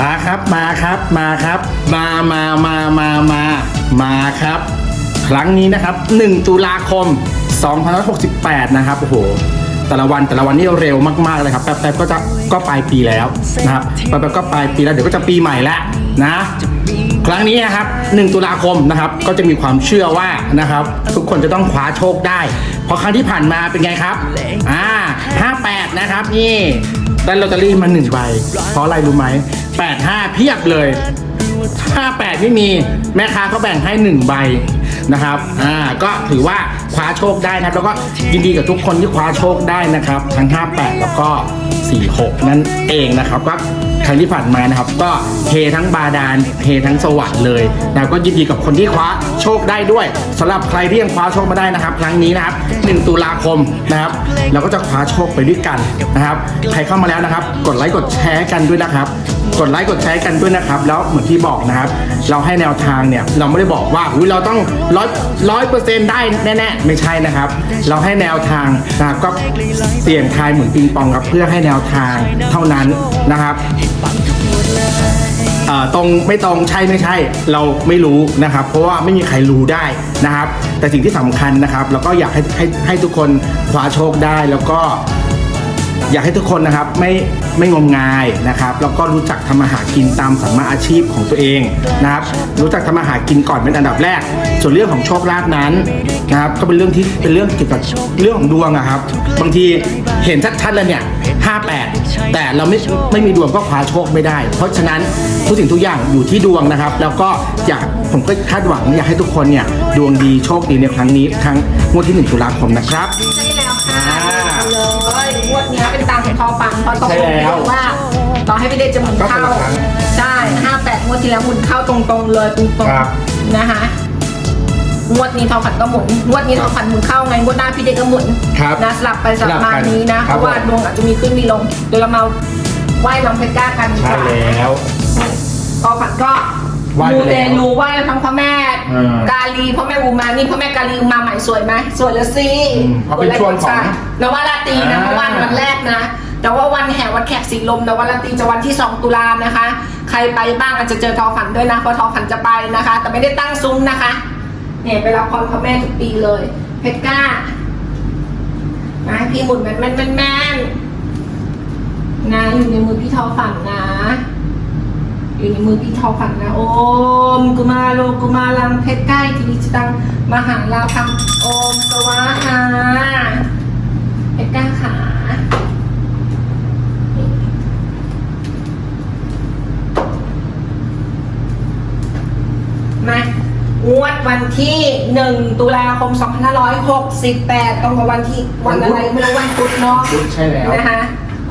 มาครับมาครับมาครับ มามามามามามาครับ ครั้งนี้นะครับ 1 ตุลาคม2568 นะครับโอ้โหแต่ละวันแต่ละวันนี่เร็วมากๆเลยครับแป๊บๆก็จะก็ปลายปีแล้วนะครับแป๊บๆก็ปลายปีแล้วเดี๋ยวก็จะปีใหม่แล้วนะ ครั้งนี้นะครับ 1 ตุลาคมนะครับ ก็จะมีความเชื่อว่านะครับ ทุกคนจะต้องคว้าโชคได้ เพราะครั้งที่ผ่านมาเป็นไงครับอ่า58 นะครับนี่ ได้ลอตเตอรี่มาหนึ่งใบ เพราะอะไรรู้ไหมแปดห้าเพียบเลยห้าแปดไม่มีแม่ค้าก็แบ่งให้หนึ่งใบนะครับ อ่า ก็ถือว่าคว้าโชคได้นะครับ แล้วก็ยินดีกับทุกคนที่คว้าโชคได้นะครับ ทั้ง 58 แล้วก็ 46 นั่นเองนะครับ ก็ ครั้งที่ผ่านมานะครับ ก็เททั้งบาดาลเททั้งสวรรค์เลยนะครับก็ยินดีกับคนที่คว้าโชคได้ด้วยสำหรับใครที่ยังคว้าโชคมาได้นะครับ ครั้งนี้นะครับ 1 ตุลาคมนะครับ เราก็จะคว้าโชคไปด้วยกันนะครับ ใครเข้ามาแล้วนะครับ กดไลค์กดแชร์กันด้วยนะครับกดไลค์กดแชร์กันด้วยนะครับ แล้วเหมือนที่บอกนะครับ เราให้แนวทางเนี่ยเราไม่ได้บอกว่าอุ๊ยเราต้องร้อยร้อยเปอร์เซ็นต์ได้แน่ๆไม่ใช่นะครับ เราให้แนวทางนะครับก็เสี่ยงทายเหมุนปิงปองครับเพื่อให้แนวทางเท่านั้นนะครับอ่อตรงไม่ตรงใช่ไม่ใช่ เราไม่รู้นะครับ เพราะว่าไม่มีใครรู้ได้นะครับ แต่สิ่งที่สำคัญนะครับแล้วก็อยากให้ให้ให้ทุกคนคว้าโชคได้แล้วก็ อยากให้ทุกคนนะครับไม่ไม่งมงายนะครับแล้วก็รู้จักทำมาหากินตามสัมมาอาชีพของตัวเองนะครับ รู้จักทำมาหากินก่อนเป็นอันดับแรก ส่วนเรื่องของโชคลาภนั้นนะครับ ก็เป็นเรื่องที่เป็นเรื่องเกี่ยวกับเรื่องของดวงอะครับ บางทีเห็นชัดๆแล้วเนี่ย 58 แต่เราไม่ไม่มีดวงก็คว้าโชคไม่ได้ เพราะฉะนั้นทุกสิ่งทุกอย่างอยู่ที่ดวงนะครับ แล้วก็อยากผมก็คาดหวังอยากให้ทุกคนเนี่ยดวงดีโชคดีในครั้งนี้ครั้งงวดที่ 1 ตุลาคมนะครับ ใช่แล้วค่ะเลยงวดเนี้ยเป็นตามของทอปังเพราะตกลงใช่แล้วว่าต่อให้พี่เดชจะหมุนเข้าก็คนละครั้งใช่ห้าแปดงวดที่แล้วหมุนเข้าตรงๆเลยตรงครับๆนะคะ งวดนี้ทอฝันก็หมุนงวดนี้ทอฝันหมุนเข้าไงงวดหน้าพี่เดชก็หมุนครับนะสลับไปสลับมาสลับกันนี้นะคเพรับราะว่าผมดวงอาจจะมีขึ้นมีลงเดี๋ยวเรามาไหว้น้องเพชรก้ากันดีกใช่ว่าแล้วทอฝันก็ไหว้ไปมูแล้วเตลูไหว้ทั้งพ่อแม่เออกาลีพ่อแม่อุมานี่พ่อแม่กาลีอุมาใหม่สวยไหมสวยแล้วสิอืมเพราะเป็นช่วงของนวราตรีนะอ่าเมื่อวันวันแรกนะแต่ว่าวันแห่วันแขกสีลมนวราตรีจะวันที่ 2 ตุลานะคะ ใครไปบ้างอาจจะเจอทอฝันด้วยนะเพราะทอฝันจะไปนะคะ แต่ไม่ได้ตั้งซุ้มนะคะ เนี่ยไปรับพรพ่อแม่ทุกปีเลย เพชรกล้านะพี่หมุนแม่นแม่นแม่นแม่นนะอยู่ในมือพี่ทอฝันนะ อยู่ในมือพี่ทอฝันนะ โอมกุมาโลกุมาลังเพชรใกล้ทีนี้จะตังมหาลาพังโอมสวาหาเพชรกล้าขามา งวดวันที่ 1 ตุลาคม 2568 ตรงกับวันที่วันอะไรไม่รู้วันพุธเนาะพุธใช่แล้วนะคะ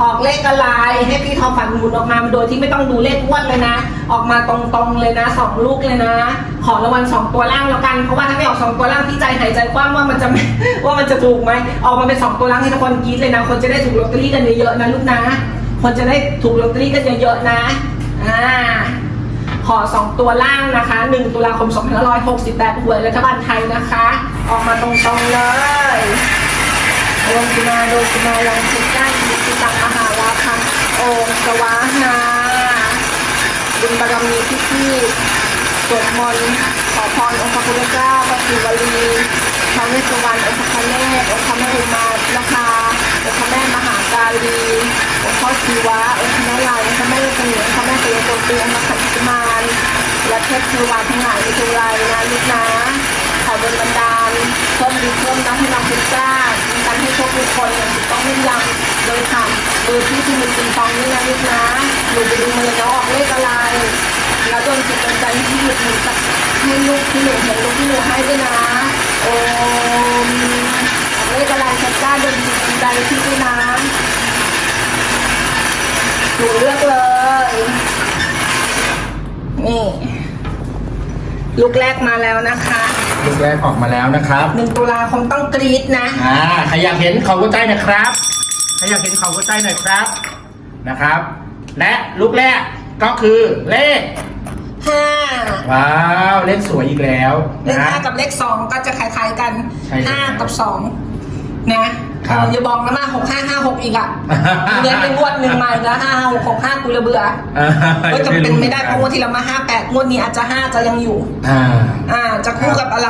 ออกเลขอะไรให้พี่ทอฝันหมุนออกมาโดยที่ไม่ต้องดูเลขอ้วนเลยนะ ออกมาตรงๆเลยนะสองลูกเลยนะ ขอรางวัลสองตัวล่างแล้วกันเพราะว่าถ้าไม่ออกสองตัวล่างพี่ใจหายใจกว้างว่ามันจะไม่ว่ามันจะถูกไหมออกมาเป็นสองตัวล่างให้ทุกคนกรี๊ดเลยนะ คนจะได้ถูกลอตเตอรี่กันเยอะๆนะลูกนะ คนจะได้ถูกลอตเตอรี่กันเยอะๆนะอ่า ขอ 2 ตัวล่างนะคะ 1 ตุลาคม 2568หวยรัฐบาลไทยนะคะ ออกมาตรงๆเลยโอมกุมาโดกุมาลังสิก้าอิสิตังมหาลาคังโอมสวาหาบุญบารมีที่พี่สวดมนต์ขอพรองค์พระพุทธเจ้าพระศิวลีพระเวสสุวรรณองค์พระเนตรองค์พระแม่อุมานะคะ องค์พระแม่มหาการีองค์พ่อชีวะองค์พระแม่ลายองค์พระแม่เสมียงพระแม่เตยโตเตียงมาขันธิมานและเทพเทวาทั้งหลายในทุกรายนะลูกนะขอดลบันดาลเพิ่มดีเพิ่มน้ำให้น้องพิซซ่ามีการให้โชคทุกคนอย่างถูกต้องแม่นยำเลยค่ะเออที่ที่มันตีฟองนี่นะลูกนะหนูไปดูมาเลยนะออกเลขอะไรแล้วโดนจิตโดนใจที่หยุดหนูจะให้ลูกที่หนูเห็นลูกที่หนูให้ด้วยนะโอ้ มออกเลขอะไรชัดจ้าโดนจิตโดนใจที่ด้วยนะหนูเลือกเลย นี่ ลูกแรกมาแล้วนะคะลูกแรกออกมาแล้วนะครับหนึ่งตุลาคมต้องกรี๊ดนะ อ่าใครอยากเห็นของกุญแจหน่อยครับใครอยากเห็นของกุญแจหน่อยครับนะครับ และลูกแรกก็คือเลขห้าว้าว เลขสวยอีกแล้วเลขนะห้ากับเลขสองก็จะคล้ายๆกันใช่ครับห้ากับสอง นะครับเอออย่าบอกนะมาหกห้าห้าหกอีกอะเงินเป็นงวดหนึ่งใหม่แล้วห้าหกหกห้ากูระเบื่ออ่าก็จะเป็นไม่ได้เพราะงวดที่เรามาห้าแปดงวดนี้อาจจะห้าจะยังอยู่ อ่าอ่า จะคู่กับอะไร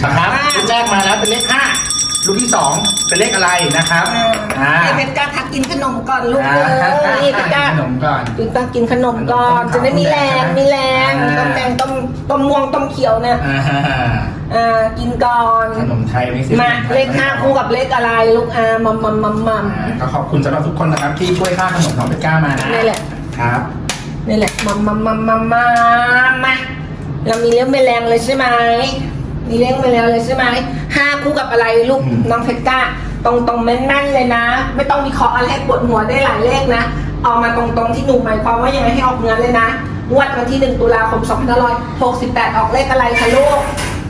ครับอ่าลูกแรกมาแล้วเป็นเลขห้าลูกที่สองเป็นเลขอะไรนะครับอ่าให้เพชรกล้าพักกินขนมก่อนลูกอ่าเลยนี่เพชรกล้า ขนมก่อนเพชรกล้ากินขนมก่อนจะได้มีแรงมีแรงอ่าต้มแดงต้มต้มม่วงต้มเขียวเนี่ย อ่า อ่ากินก่อนขนมไทยไม่ใช่มาเลขห้าคู่กับเลขอะไรลูกอามัมมัมมัมมัมอ่าก็ขอบคุณสำหรับทุกคนนะครับที่ช่วยค่าขนมน้องเบก้ามานะนี่แหละครับนี่แหละมัมมัมมัมมัมมัมมาเรามีเรื่องไม่แรงเลยใช่ไหมมีเรื่องไม่แรงเลยใช่ไหมห้าคู่กับอะไรลูกอืมน้องเพชรก้า ตรงตรงๆแม่นๆเลยนะ ไม่ต้องมีเคราะห์อะไรให้ปวดหัวได้หลายเลขนะเอามาตรงๆที่หนูหมายความว่ายังไงให้ออกเงินเลยนะงวดวันที่หนึ่งตุลาคม 2568 ออกเลขอะไรคะลูก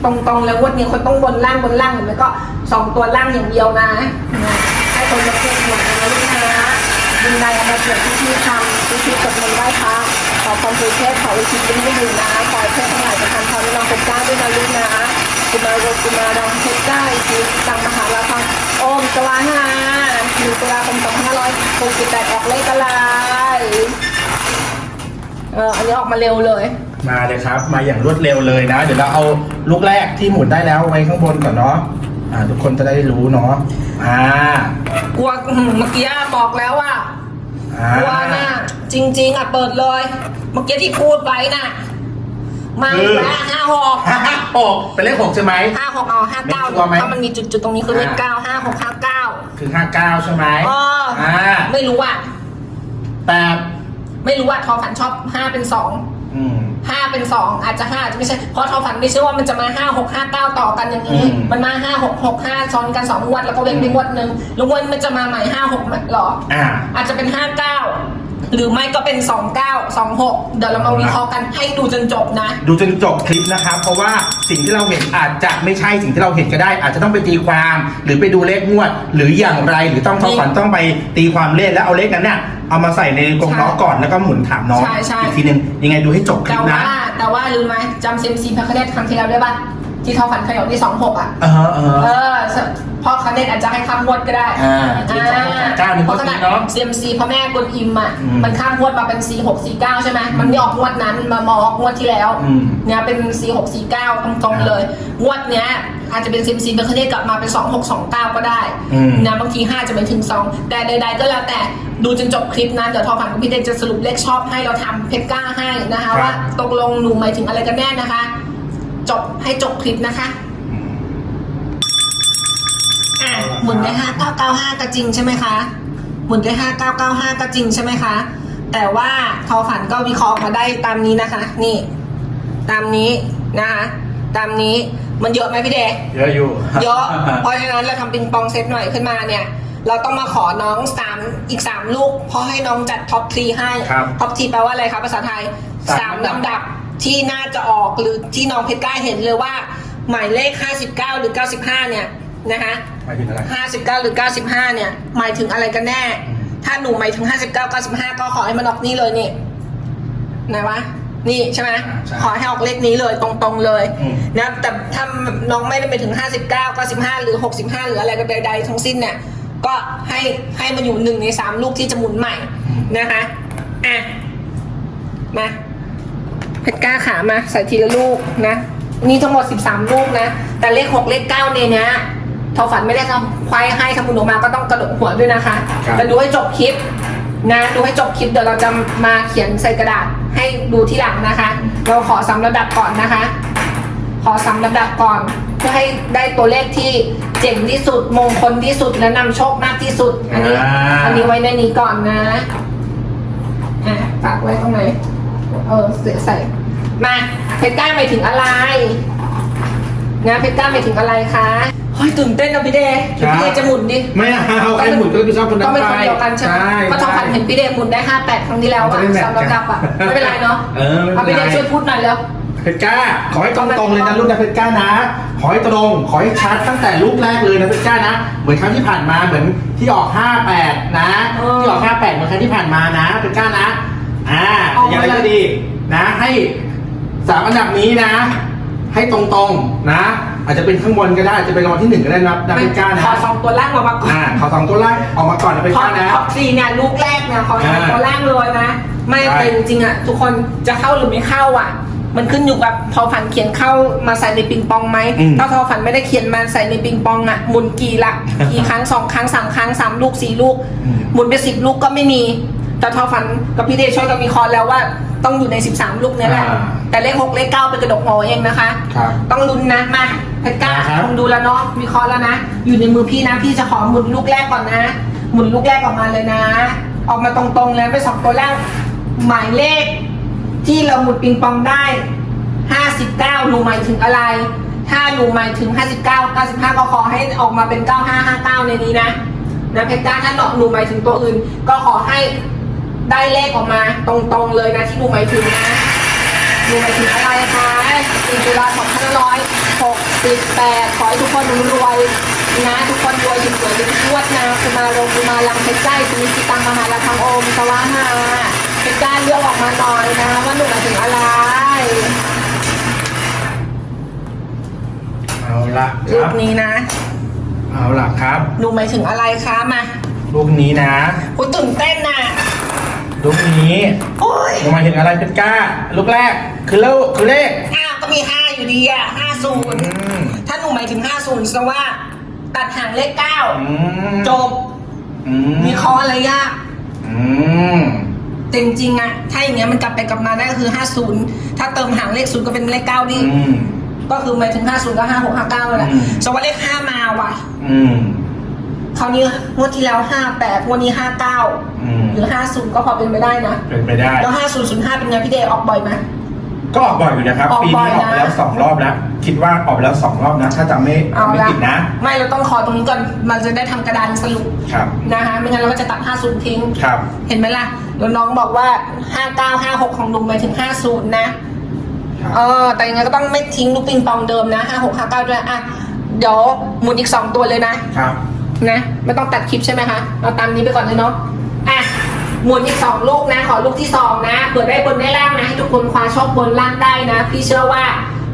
ตรงๆแล้วงวดนี้คนต้องบนล่างบนล่างหรือไม่ก็สองตัวล่างอย่างเดียวนะ ให้คนมาเพื่อนหัวกันนะลูกนะยินดีเอามาเกิดที่ที่ทำที่ที่กดเงินได้ค่ะขอความภูเทพขออุทิศบุญให้อยู่นะขอให้เทพทั้งหลายประทานพรให้น้องเป็นเจ้าด้วยนะลูกนะกุมารโรกุมารดองเพชรเจ้าอีกทีตังมหาราคังโอมสวาหาหนึ่งตุลาคม2568ออกเลขอะไร เอออันนี้ออกมาเร็วเลย มาเลยครับ มาอย่างรวดเร็วเลยนะ เดี๋ยวเราเอาลูกแรกที่หมุนได้แล้วไว้ข้างบนก่อนเนาะอ่า ทุกคนจะได้รู้เนาะอ่ากลัวอื้อหือเมื่อกี้บอกแล้วว่าอ่ากลัวนะจริง ๆ อะ เปิดเลย เมื่อกี้ที่พูดไว้น่ะ มาอีกแล้วห้าหกห้าหกเป็นเลขหกใช่ไหม ห้าหกเอาห้าเก้าไม่กลัวไหมถ้ามันมีจุดๆตรงนี้คือเลขเก้าห้าหกห้าเก้าคือห้าเก้าใช่ไหมอ๋ออ่อ่าไม่รู้อะแต่ ไม่รู้อะทอฝันชอบห้าเป็นสองอืม ห้าเป็นสองอาจจะห้าอาจจะไม่ใช่เพราะทอฝันไม่เชื่อว่ามันจะมาห้าหกห้าเก้าต่อกันอย่างนี้ อืม มันมาห้าหกหกห้าซ้อนกันสองงวดแล้วก็เว้นไปงวดหนึ่งแล้วงวดมันจะมาใหม่ห้าหกหรอ อ่า อาจจะเป็นห้าเก้าหรือไม่ก็เป็นสองเก้าสองหกเดี๋ยวเรามาวิเคราะห์กันให้ดูจนจบนะ ดูจนจบคลิปนะครับ เพราะว่าสิ่งที่เราเห็นอาจจะไม่ใช่สิ่งที่เราเห็นก็ได้ อาจจะต้องไปตีความ หรือไปดูเลขงวด หรืออย่างไรหรือต้องเข้าฝันต้องไปตีความเลขแล้วเอาเลขนั้นเนี่ย เอามาใส่ในกรงล้อก่อนแล้วก็หมุนถามน้องใช่ใช่ อีกทีหนึงยังไงดูให้จบคลิแต่ปว่านะแต่ว่าลืมไหมจำเซมซีพระคเนตครั้งที่แล้วได้ปะที่เขาฝันเขย่าที่สองหกอะ เออเออ เออพ่อคเนตอาจจะให้ข้ามงวดก็ได้อ่าที่สองหกสองเก้าหนึ่งเพราะขนาดเนอะเซมซีพระแม่กวนอิมอะอืมมันข้ามงวดมาเป็นสี่หกสี่เก้าใช่ไหมมันไม่ออกงวดนั้นมามออกงวดที่แล้วอืม เนี่ยเป็นสี่หกสี่เก้าตรงๆเลยงวดเนี้ยอาจจะเป็นเซมซีพระคเนตกลับมาเป็นสองหกสองเก้าก็ได้ อืม นะบางทีห้าจะไปถึงสองแต่ใดๆก็แล้วแต่ ดูจนจบคลิปนะเดี๋ยวทอฝันกับพี่เดนจะสรุปเลขชอบให้เราทำเพชรกล้าให้นะคะ ว่าตกลงหนูหมายถึงอะไรกันแน่นะคะ จบให้จบคลิปนะคะ อะหมุนได้ห้าเก้าเก้าห้าก็จริงใช่ไหมคะ หมุนได้ห้าเก้าเก้าห้าก็จริงใช่ไหมคะ แต่ว่าทอฝันก็วิเคราะห์มาได้ตามนี้นะคะ นี่ ตามนี้นะคะ ตามนี้มันเยอะไหมพี่เดเยอะอยู่ เยอะ เพราะฉะนั้นเราทำปิงปองเซตหน่อยขึ้นมาเนี่ย เราต้องมาขอน้องสามอีกสามลูกเพราะให้น้องจัดท็อปทรีให้ครับท็อปทรีแปลว่าอะไรครับภาษาไทยสาสามมลำดับลำดับที่น่าจะออกหรือที่น้องเพชรกล้าเห็นเลยว่า หมายเลข 59 หรือ 95 เนี่ยนะคะหมายถึงอะไร59 หรือ 95 เนี่ย หมายถึงอะไรกันแน่อืมถ้าหนูหมายถึง 59 95 ก็ขอให้มันออกนี่เลยนี่ไหนวะนี่ใช่ไหมอ่าใช่ขอให้ออกเลขนี้เลยตรงๆเลยอืมนะแต่ถ้าน้องไม่ได้ไปถึง 59 95 หรือ 65 หรืออะไรก็ใดๆทั้งสิ้นเนี่ย ก็ให้ให้มันอยู่หนึ่งในสามลูกที่จะหมุนใหม่นะคะอะมาเพชรกล้าขามาใส่ทีละลูกนะนี่ทั้งหมด 13 ลูกนะ แต่เลข 6 เลข 9 ในเนี้ยทอฝันไม่ได้ทำควายให้ทำคุณออกมาก็ต้องกระดกหัวด้วยนะคะครับแต่ดูให้จบคลิปนะดูให้จบคลิปเดี๋ยวเราจะมาเขียนใส่กระดาษให้ดูที่หลังนะคะ เราขอสำระดับก่อนนะคะขขอสามลำดับก่อน เพื่อให้ได้ตัวเลขที่เจ๋งที่สุดมงคลที่สุดและนำโชคมากที่สุด อันนี้ อ่า อันนี้ไว้ในนี้ก่อนนะอะฝากไว้ตรงไหนเออเสียใส่มาเพชรก้าหมายถึงอะไรนะเพชรก้าหมายถึงอะไรคะเฮ้ยตื่นเต้นนะพี่เดย์เดี๋ยวพี่เดย์จะหมุนดิ ไม่เอาใครหมุนก็รับผิดชอบคนนั้ก็นเป็นไปคนเดียวกันใช่ไหมเพราะทองพันเห็นพี่เดย์หมุนได้ห้าแปดครั้งที่แล้วอะจะได้แมทสามลำดับอะกันไม่เป็นไรเนาะเออไม่เอาเป็พี่นเดไรย์ช่วยพูดหน่อยแล้ว เพชรกล้า ขอให้ตรงๆเลยนะลูกนะเพชรกล้านะ ขอให้ตรง ขอให้ชัดตั้งแต่ลูกแรกเลยนะเพชรกล้านะ เหมือนครั้งที่ผ่านมาเหมือนที่ออก 58 นะเออที่ออก 58 เหมือนครั้งที่ผ่านมานะเพชรกล้านะ อ่าออกมาอย่างไรก็ดีนะ ให้สามอันดับนี้นะ ให้ตรงๆนะ อาจจะเป็นข้างบนก็ได้อาจจะเป็นรางวัลที่หนึ่งก็ได้นะนะเพชรกล้านะขอสองตัวล่างมาก่อนอ่าขอสองตัวแรกออกมาก่อนนะเพชรขอกล้านะขอสี่เนี่ยลูกแรกเนี่ยขอสองอ่าตัวล่างเลยนะไม่ใช่เป็นจริงๆอะทุกคนจะเข้าหรือไม่เข้าอะ มันขึ้นอยู่กับพอฝันเขียนเข้ามาใส่ในปิงปองไหมอืมถ้าพอฝันไม่ได้เขียนมาใส่ในปิงปองอะหมุนกี่ละ กี่ครั้งสองครั้งสามครั้งสามลูกสี่ลูก อืม หมุนไปสิบลูกก็ไม่มี แต่ทอฝันกับพี่เดชช่วยกันมีคอร์แล้วว่าต้องอยู่ใน 13 ลูกเนี่ยแหละอ่า แต่เลข6เลข9เป็นกระดกงอเองนะคะ ครับ ต้องลุ้นนะมาเพชรก้านะครับคงดูแล้วเนาะมีคอร์แล้วนะ อยู่ในมือพี่นะ พี่จะขอหมุนลูกแรกก่อนนะ หมุนลูกแรกออกมาเลยนะ ออกมาตรงๆแล้วไปสองตัวแรกหมายเลข ที่เราหมุนปิงปองได้59หนูหมายถึงอะไร ถ้าหนูหมายถึง59 95ก็ขอให้ออกมาเป็น9559ในนี้นะนะเพชรจ้าถ้าหนอกหนูหมายถึงตัวอื่น ก็ขอให้ได้เลขออกมาตรงๆเลยนะที่หนูหมายถึงนะหนูหมายถึงอะไรคะสี่ตุลาสองพันร้อยหกสิบแปดขอให้ทุกคนรวยนะทุกคนรวยยิ่งสวยยิ่งชวดนะคุมาลงคุมาลังเพชรจ้าสุนิจิตังมหาลังคังโอมสวาหา เพชรจ้าเลือกออกมาหน่อยนะว่าหนูหมายถึงอะไรเอาละคลูรักบนี้นะ เอาละครับ หนูหมายถึงอะไรคะมาลูกนี้นะกูตื่นเต้นน่ะลูกนี้โอ้ยหมายถึงอะไรเพชรกล้า ลูกแรก คือเลขคือเลขอ้าวก็มีห้าอยู่ดีอะห้าศูนย์อืมถ้าหนูหมายถึง50ซะว่า ตัดห่างเลขอืม9จบอืมมีข้ออะไรยากอืม จริงๆอะถ้าอย่างเงี้ยมันกลับไปกลับมาได้ก็คือ50ถ้าเติมห่างเลขศูนย์ก็เป็นเลข9ดิอืม ก็คือหมายถึง50ก็56 59นั่นแหละอืม สมมติว่าเลข5มาว่ะ อืม คราวนี้งวดที่แล้ว58งวดนี้อืม59หรือ50ก็พอเป็นไปได้นะเป็นไปได้ แล้ว5005เป็นไงพี่เดย์ออกบ่อยไหม ก็ออกบ่อยอยู่นะครับ ออกปีบ่อยนี้ออกไปแล้วนะสองรอบแล้ว คิดว่าออกไปแล้วสองรอบนะ ถ้าจำไม่เอาจำไม่ละผิดนะ ไม่เราต้องขอตรงนี้ก่อนมันจะได้ทำกระดานสรุปครับ นะคะไม่งั้นเราก็จะตัด 50 ทิ้ง ครับ เห็นไหมล่ะแล้วน้องบอกว่า 5956 ของลุงหมายถึง 50 นะ ครับ เออ แต่ยังไงก็ต้องไม่ทิ้งลูกปิงปองเดิมนะ 5659 ด้วย อะ เดี๋ยวหมุนอีก 2 ตัวเลยนะ ครับ นะ ไม่ต้องตัดคลิปใช่ไหมคะ เอาตามนี้ไปก่อนเลยเนาะ หมุนอีก2ลูกนะ ขอลูกที่2นะเผื่อได้บนได้ล่างนะให้ทุกคนคว้าโชคบนล่างได้นะ พี่เชื่อว่า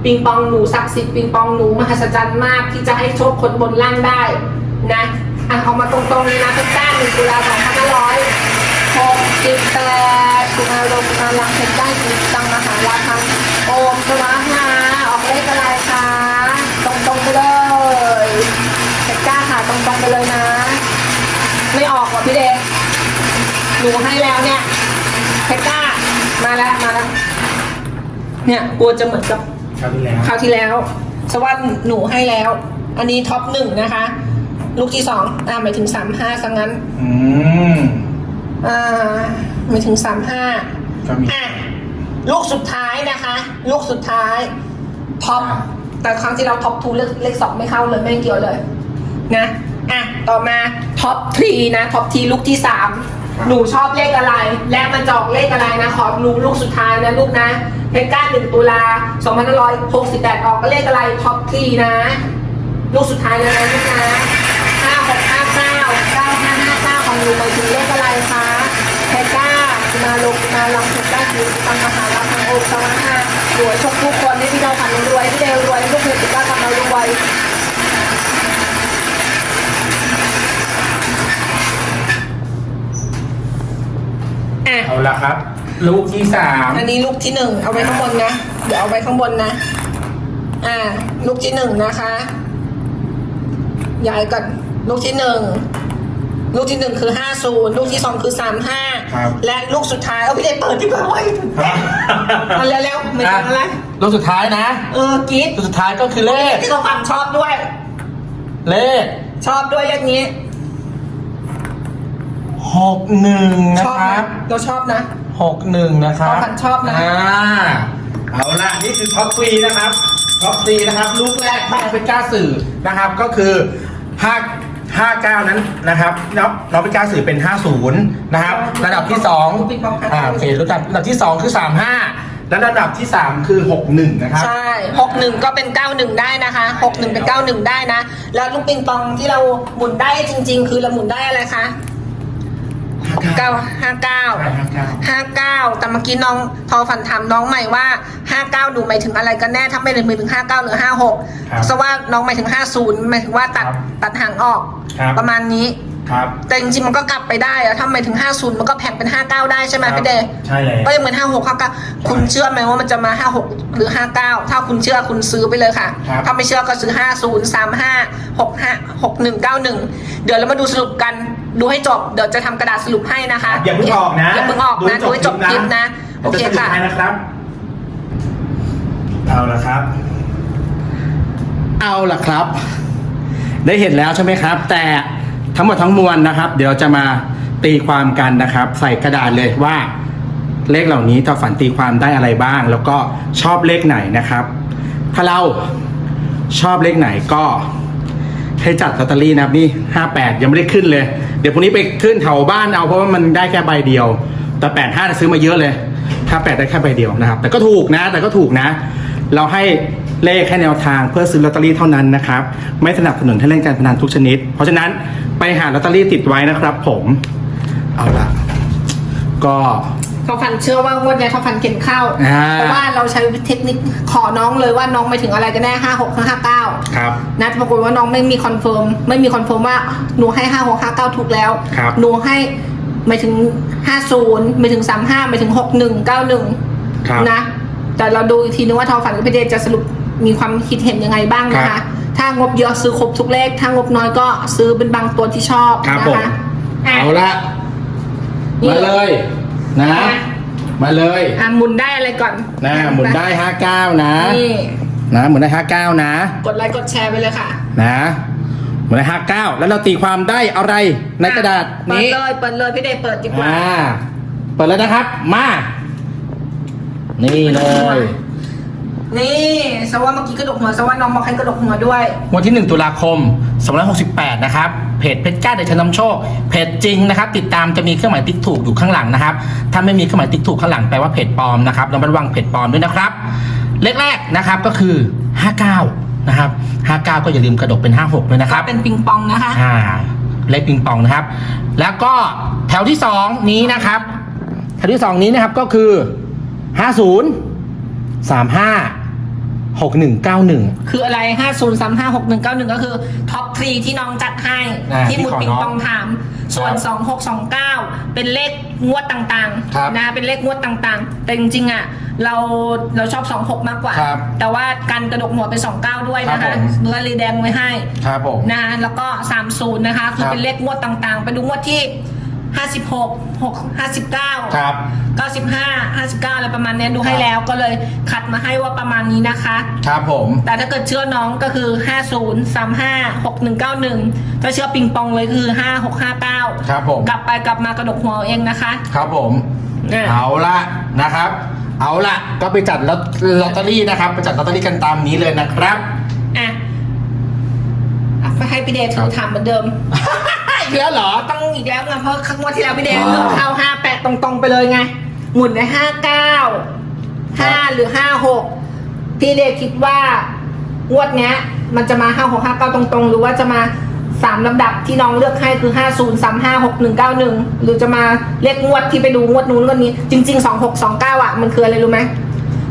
ปิงปองหนูศักดิ์สิทธิ์ปิงปองหนูมหัศจรรย์มาก ที่จะให้โชคคนบนล่างได้นะอะเอามาตรงๆเลยนะเพชรจ้าหนึ่งตุลาสองพันห้าร้อยหกสิบแปดกุมารมกุมารลังเพชรจ้าจิตตังมหาราคังโอมสวาหาออกเลขอะไรคะตรงๆไปเลยเพชรจ้าค่ะตรงๆไปเลยนะ ไม่ออกว่ะพี่เดช หนูให้แล้วเนี่ยเพชรจ้ามาแล้วมาแล้ว เนี่ยกลัวจะเหมือนกับคราวที่แล้วคราวที่แล้ว สวัสดหนูให้แล้ว อันนี้ท็อปหนึ่งนะคะ ลูกที่สองอ่าหมายถึงสามห้าซะงั้น อืมอ่าหมายถึงสามห้าก็มีอะลูกสุดท้ายนะคะ ลูกสุดท้ายท็อปอ่าแต่ครั้งที่เราท็อปทูเลขเลขสองไม่เข้าเลยไม่เกี่ยวเลย นะ อะ ต่อมาท็อปทรีนะท็อปทีลูกที่สาม หนูชอบเลขอะไร และมันจอกเลขอะไรนะ ขอรู้ลูกสุดท้ายนะลูกนะเพชรก้าหนึ่งตุลาสองพันห้าร้อยหกสิบแปดออกก็เลขอะไรท็อปทีนะ ลูกสุดท้ายแล้วนะลูกนะห้าหกห้าเก้าเก้าห้าห้าเก้าของหนูหมายถึงเลขอะไรคะเพชรก้ามาลงมาลองเพชรก้าคือตังมหาลังทางโอมตังมหารวยชกทุกคนให้พี่เราผ่านรวยพี่เดวรวยลูกเพชรก้ากลับมารวย อะ เอาละครับ ลูกที่สามอันนี้ลูกที่หนึ่งเอาไว้ข้างบนนะ เดี๋ยวเอาไว้ข้างบนนะ อ่า ลูกที่หนึ่งนะคะย้ายก่อนลูกที่หนึ่งลูกที่หนึ่งคือห้าศูนย์ลูกที่สองคือสามห้าครับและลูกสุดท้ายเอาพี่เดชเปิดดีกว่าไว้ยตื่นเต้นเอาเร็วๆไม่ต้องอะไรลูกสุดท้ายนะ เออกิ๊ดลูกสุดท้ายก็คือเลขที่เราฟังชอบด้วย เลขชอบด้วยเลขนี้ หกหนึ่งนะชอบคนะรับเราชอบนะ หกหนึ่งนะครับชอบพันชอบนะอ่าเอาละนี่คือท็อปฟรีนะครับท็อปฟรีนะครับ ลูกแรกที่น้องเป็นกล้าสื่อนะครับ ก็คือห้าห้าเก้านั้นนะครับน้องน้องเป็นกล้าสื่อเป็นห้าศูนย์นะครับ ระดับที่สองอ่าโอเคระดับระดับที่สองคือสามห้าและระดับที่สามคือหกหนึ่งนะครับ ใช่หกหนึ่งก็เป็นเก้าหนึ่งได้นะคะหกหนึ่งเป็นเก้าหนึ่งได้นะ แล้วลูกปิงปองที่เราหมุนได้จริง ๆ คือเราหมุนได้อะไรคะ เก้าห้าเก้า59ห้าเก้าแต่เมื่อกี้น้องทอฝันถามน้องใหม่ว่าห้าเก้าหนูหมายถึงอะไรกันแน่ถ้าไม่ได้หมายถึงห้าเก้าหรือห้าหกครับเพราะว่าน้องหมายถึงห้าศูนย์หมายถึงว่าตัดครับตัดหางออกครับประมาณนี้ครับแต่จริงๆมันก็กลับไปได้อะถ้าหมายถึงห้าศูนย์มันก็แผงเป็นห้าเก้าได้ใช่ไหมพี่เดย์ใช่เลยก็ยังเหมือนห้าหกห้าเก้าคุณเชื่อไหมว่ามันจะมาห้าหกหรือห้าเก้าถ้าคุณเชื่อคุณซื้อไปเลยค่ะครับถ้าไม่เชื่อก็ซื้อห้าศูนย์สามห้าหกห้าหกหนึ่งเก้าหนึ่งเดี๋ยวเรามาดูสรุปกัน ดูให้จบเดี๋ยวจะทำกระดาษสรุปให้นะคะอย่าเพิ่งออกนะอย่าเพิ่งออกนะดูให้จบคลิปนะโอเคค่ะ ดี๋ยวจสรุปให้นะครับเอาละครับ เอาละครับ ได้เห็นแล้วใช่ไหมครับ แต่ทั้งหมดทั้งมวลนะครับ เดี๋ยวจะมาตีความกันนะครับ ใส่กระดาษเลยว่า เลขเหล่านี้ถ้าฝันตีความได้อะไรบ้าง แล้วก็ชอบเลขไหนนะครับ ถ้าเราชอบเลขไหนก็ ให้จัดลอตเตอรี่นะครับนี่ห้าแปดยังไม่ได้ขึ้นเลย เดี๋ยวพรุ่งนี้ไปขึ้นแถวบ้านเอาเพราะว่ามันได้แค่ใบเดียว แต่แปดห้าซื้อมาเยอะเลยห้าแปดได้แค่ใบเดียวนะครับ แต่ก็ถูกนะ แต่ก็ถูกนะ เราให้เลขแค่แนวทางเพื่อซื้อลอตเตอรี่เท่านั้นนะครับ ไม่สนับสนุนให้เล่นการพนันทุกชนิด เพราะฉะนั้นไปหาลอตเตอรี่ติดไว้นะครับ ผม เอาละก็ ขาฟันเชื่อว่างวดเนี้ยเขาฟันเข็นเข้าอ่า เพราะว่าเราใช้เทคนิคขอน้องเลยว่าน้องไปถึงอะไรกันแน่ห้าหกห้าเก้าครับ นะปรากฏว่าน้องไม่มีคอนเฟิร์มไม่มีคอนเฟิร์มว่าหนูให้ห้าหกห้าเก้าถูกแล้วครับ หนูให้หมายถึงห้าศูนย์หมายถึงสามห้าหมายถึงหกหนึ่งเก้าหนึ่ง ครับ นะ แต่เราดูอีกทีนึงว่าทอฝันกับพี่เดชจะสรุปมีความคิดเห็นยังไงบ้างนะครัคะ บถ้างบเยอะซื้อครบทุกเลข ถ้างบน้อยก็ซื้อเป็นบางตัวที่ชอบครับนะผม คะอะ เอาละ นี่ มาเลย นะอะมาเลยอะหมุนได้อะไรก่อนนะหมุนได้ห้าเก้านะนี่นะหมุนได้ห้าเก้านะ กดไลค์กดแชร์ไปเลยค่ะ นะหมุนได้ห้าเก้าแล้วเราตีความได้อะไรในกระดาษเปิดนี้เลยเปิดเลยพี่เดชเปิดดีกว่าอ่าเปิดแล้วนะครับ มา นี่เลย นี่สว่าเมื่อกี้กระดกหัวสว่าน้องบอกให้กระดกหัวด้วย วันที่ 1 ตุลาคม2568 นะครับ เพจเพชรกล้าเดชนำโชค เพจจริงนะครับ ติดตามจะมีเครื่องหมายติ๊กถูกอยู่ข้างหลังนะครับ ถ้าไม่มีเครื่องหมายติ๊กถูกข้างหลังแปลว่าเพจปลอมนะครับระมัดระวังเพจปลอมด้วยนะครับ เลขแรกนะครับก็คือ 59 นะครับ 59 ก็อย่าลืมกระดกเป็น 56ด้วยนะครับ เป็นปิงปองนะคะ อ่า เลขปิงปองนะครับ แล้วก็แถวที่สองนี้นะครับ แถวที่สองนี้นะครับก็คือห้าศูนย์สาม ห้าหกหนึ่งเก้าหนึ่ง คืออะไร 5 0 3 5 6 1 9 1 ก็คือท็อปทรีที่น้องจัดให้ อ่าที่หมุดที่ขอปิงปองน้องถาม ส่วนครับ2 6 2 9 เป็นเลขงวดต่างครับๆนะเป็นเลขงวดต่างๆ แต่จริงๆอะเราเราชอบ 2 6 มากกว่า ครับแต่ว่าการกระดกหัวเป็น2 9 ด้วยนะครัคะบผม เนื้อรีแดงไว้ให้ ครับผม นะคะแล้วก็ 30 นะคะ คือครับเป็นเลขงวดต่างๆ ไปดูงวดที่ 56 6 59ครับ95 59อะไรประมาณเนี้ยดูให้แล้วก็เลยคัดมาให้ว่าประมาณนี้นะคะ ครับผม แต่ถ้าเกิดเชื่อน้องก็คือ50 35 6191ถ้าเชื่อปิงปองเลยคือ5659ครับผม กลับไปกลับมากระดกหัวเอาเองนะคะ ครับผมเนี่ย เอาละนะครับ เอาละก็ไปจัดลอตลอตเตอรี่นะครับ ไปจัดลอตเตอรี่กันตามนี้เลยนะครับ อะอะให้พี่เดชถืครัอบถามเหมือนเดิม อีกแล้วเหรอ ต้องอีกแล้วไงเพราะครั้งวันที่แล้วพี่เดชว้าวเลือกเข้า58ตรงๆไปเลยไง หมุนใน59 5หรือ56พี่เดชคิดว่างวดเนี้ย มันจะมา56 59ตรงๆ หรือว่าจะมาสามลำดับที่น้องเลือกให้คือ50 35 61 91หรือจะมาเลขงวดที่ไปดูงวดนู้นงวดนี้ จริงๆ26 29อะ มันคืออะไรรู้ไหม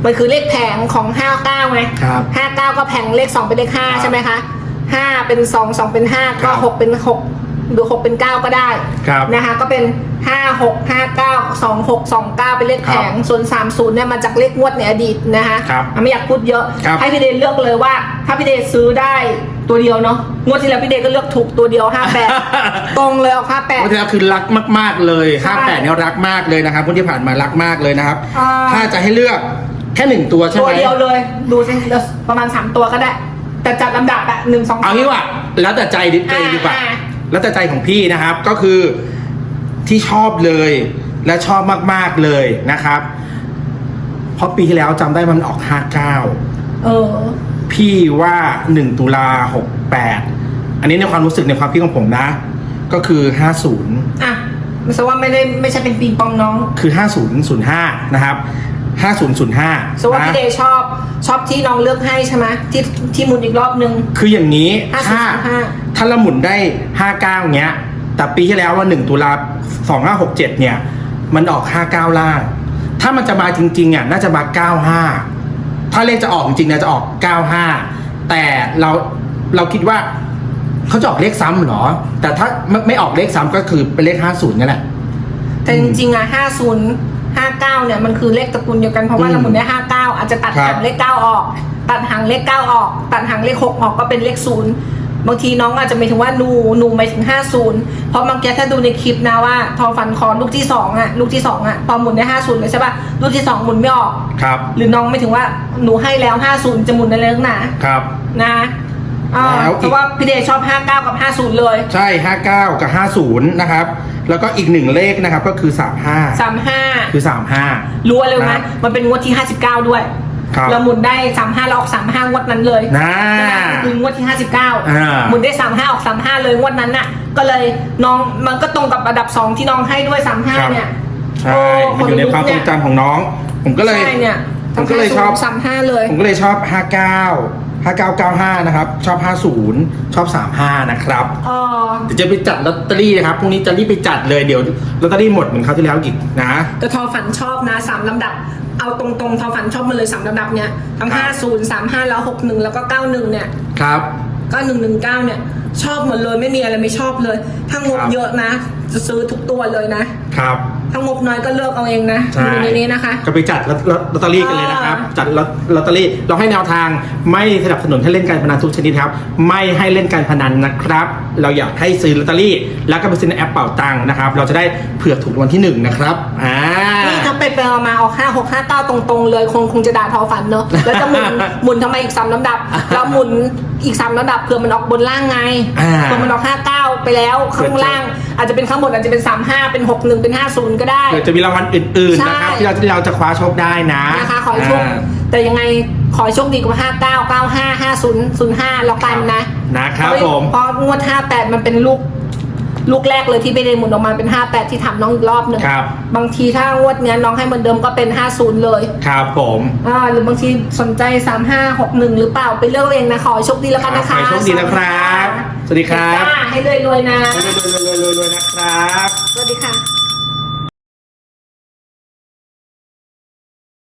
มันคือเลขแผงของ59ไงครับ59ก็แผงเลข2เป็นเลขครับ5ใช่ไหมคะ5เป็น2 2เป็น5ก็ครับ6เป็น6 หรือ6เป็น9ก็ได้ครับนะคะก็เป็น5 6 5 9 2 6 2 9เป็นเลขแผงส่วน30เนี่ยมาจากเลขงวดในอดีตนะคะครับอะไม่อยากพูดเยอะครับให้พี่เดชเลือกเลยว่า ถ้าพี่เดชซื้อได้ตัวเดียวเนาะงวดที่แล้วพี่เดย์ก็เลือกถูกตัวเดียวห้าแปดตรงเลยออกห้าแปดวันที่แล้วคือรักมากๆเลยใช่58เนี่ยรักมากเลยนะครับคนที่ผ่านมารักมากเลยนะครับอ่าถ้าจะให้เลือกแค่หนึ่งตัวใช่ตัไหวมเดียวเลย ดูสิเดี๋ยวประมาณสามตัวก็ได้ แต่จัดลำดับอะหนึ่งสองเอางี้ว่าแล้วแต่ใจดิเองดีกว่าอ่า แล้วแต่ใจของพี่นะครับก็คือที่ชอบเลยและชอบมากๆเลยนะครับ เพราะปีที่แล้วจำได้มันออก59เออพี่ว่า 1 ตุลา 68 อันนี้ในความรู้สึกในความคิดของผมนะ ก็คือ 50 อะมันแสดงว่าไม่ได้ไม่ใช่เป็นปีปองน้อง คือ 5005 นะครับ 5005แสดงว่านะพี่เดย์ชอบชอบที่น้องเลือกให้ใช่ไหมที่ที่หมุนอีกรอบนึง คืออย่างนี้50ถ้า05 ถ้าเราหมุนได้ 59 เงี้ย แต่ปีที่แล้วว่า 1 ตุลา2567 เนี่ย มันออก 59 ล่าง ถ้ามันจะมาจริงๆอะน่าจะมา 95 ถ้าเลขจะออกจริงๆนะจะออก 95 แต่เราเราคิดว่าเขาจะออกเลขซ้ำเหรอ แต่ถ้าไม่ไม่ออกเลขซ้ำก็คือเป็นเลข 50 นั่นแหละแต่จริงๆอะห้าศูนย์ ห้าเก้าเนี่ยมันคือเลขตระกูลเดียวกันเพราะว่าอืมเราหมุนได้ห้าเก้าอาจจะตัดครับหางเลขเก้าออก ตัดหางเลขเก้าออก ตัดหางเลขหกออกก็เป็นเลขศูนย์บางทีน้องอาจจะหมายถึงว่าหนูหนูหมายถึงห้าศูนย์เพราะบางทีถ้าดูในคลิปนะว่า ทอฟันคอลูกที่สองอะลูกที่สองอะพอหมุนได้ห้าศูนย์เลยใช่ป่ะลูกที่สองหมุนไม่ออก ครับ หรือน้องไม่ถึงว่าหนูให้แล้วห้าศูนย์จะหมุนในเรื่องหนา ครับ นะ อ่าแล้วอีกเพราะว่าพี่เดชชอบห้าเก้ากับห้าศูนย์เลย ใช่ 59 กับ 50 นะครับ แล้วก็อีกหนึ่งเลขนะครับก็คือ 35สามห้าคือ 35รู้เลยครันะบมันเป็นงวดที่ 59 ด้วย ครับเราหมุนได้ 35เราออก 35 งวดนั้นเลยนะคืองวดที่ อ่า 59 หมุนได้ 35 ออก 35 เลยงวดนั้นน่ะ ก็เลยน้องมันก็ตรงกับระดับ 2 ที่น้องให้ด้วย ครับ35 เนี่ยใช่มันอยู่ในความทรงจำของน้อง ผมก็เลย ใช่เนี่ยผมก็เลยชอบ 35 เลย ผมก็เลยชอบ 59 5995 นะครับ ชอบ 50 ชอบ 35 นะครับเออเดี๋ยวจะไปจัดลอตเตอรี่นะครับพรุ่งนี้จะรีบไปจัดเลยเดี๋ยวลอตเตอรี่หมดเหมือนคราวที่แล้วอีกนะ แต่ทอฝันชอบนะ3ลำดับ เอาตรงๆ ทอฝันชอบมาเลย3ลำดับเนี่ยทั้งครับ50 35แล้ว61แล้วก็91เนี่ย ครับ ก็หนึ่งหนึ่งเก้าเนี่ย ชอบหมดเลยไม่มีอะไรไม่ชอบเลยถ้างบครับ เยอะนะ จะซื้อทุกตัวเลยนะครับ ถ้างบน้อยก็เลือกเอาเองนะใช่ อยู่ในนี้นะคะ ก็ไปจัดลอตลอตลอตเตอรี่กันเลยนะครับ อ่า จัดลอตลอตเตอรี่ เราให้แนวทางไม่สนับสนุนให้เล่นการพนันทุกชนิดครับ ไม่ให้เล่นการพนันนะครับ เราอยากให้ซื้อลอตเตอรี่ แล้วก็ไปซื้อในแอปเป่าตังค์นะครับ เราจะได้เผื่อถูกรางวัลที่หนึ่งนะครับ อ่า นี่ถ้า ไปไปมาเอาห้าหกห้าเก้าตรงๆเลยคงคงจะด่าทอฝันเนอะแล้วจะหมุนหมุนทำไมอีกสามลำดับแล้วหมุนอีกสามลำดับเผื่อมันออกบนล่างไงอ่า เผื่อมันออกห้าเก้าไปแล้วข้างล่าง อาจจะเป็นข้างบนอาจจะเป็นสามห้าเป็นหกหนึ่งเป็นห้าศูนย์ก็ได้ เดี๋ยวจะมีรางวัลอื่นๆนะครับ ใช่ ที่เราที่เราจะคว้าโชคได้นะนะคะขอให้โชคาแต่ยังไงขอให้โชคดีกว่าห้าเก้าเก้าห้าห้าศูนย์ศูนย์ห้าแล้วกันนะ นะครับผม เพราะงวด 58 มันเป็นลูก ลูกแรกเลยที่ไม่ได้หมุนออกมาเป็น 58 ที่ถามน้องอีกรอบหนึ่งครับ บางทีถ้างวดเนี้ยน้องให้เหมือนเดิมก็เป็น 50 เลยครับผมอ่าหรือบางทีสนใจ 3561 หรือเปล่าไปเลือกเอาเองนะขอให้โชคดีแล้วกันนะคะขอให้โชคดีนะครับ สวัสดีครับจ้าให้รวยๆนะรวยๆๆๆๆๆนะครับ สวัสดีค่ะ